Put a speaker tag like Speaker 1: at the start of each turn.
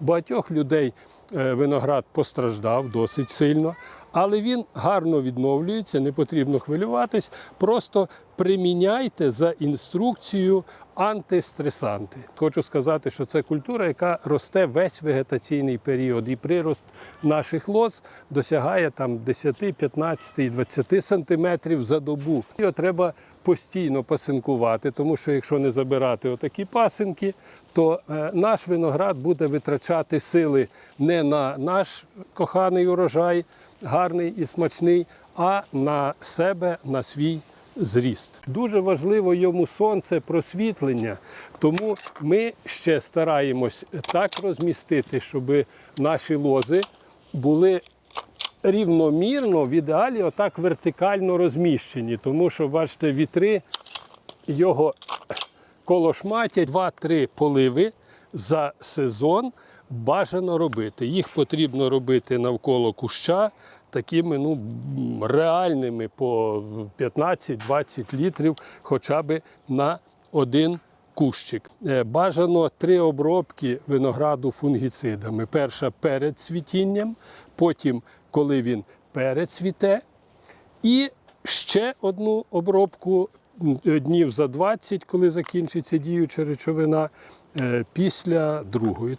Speaker 1: Багатьох людей е, виноград постраждав досить сильно, але він гарно відновлюється, не потрібно хвилюватись. Просто приміняйте за інструкцією антистресанти. Хочу сказати, що це культура, яка росте весь вегетаційний період, і прирост наших лоз досягає там 10, 15 і 20 сантиметрів за добу. Його треба постійно пасинкувати, тому що якщо не забирати отакі пасинки, то е, наш виноград буде витрачати сили не на наш коханий урожай, гарний і смачний, а на себе, на свій зріст. Дуже важливо йому сонце просвітлення, тому ми ще стараємось так розмістити, щоб наші лози були рівномірно, в ідеалі отак вертикально розміщені, тому що, бачите, вітри його колошматять 2-3 поливи за сезон бажано робити. Їх потрібно робити навколо куща такими ну, реальними по 15-20 літрів хоча б на один кущик. Е, Бажано три обробки винограду фунгіцидами. Перша перед цвітінням, потім, коли він перецвіте, і ще одну обробку днів за 20, коли закінчиться діюча речовина, е, після другої.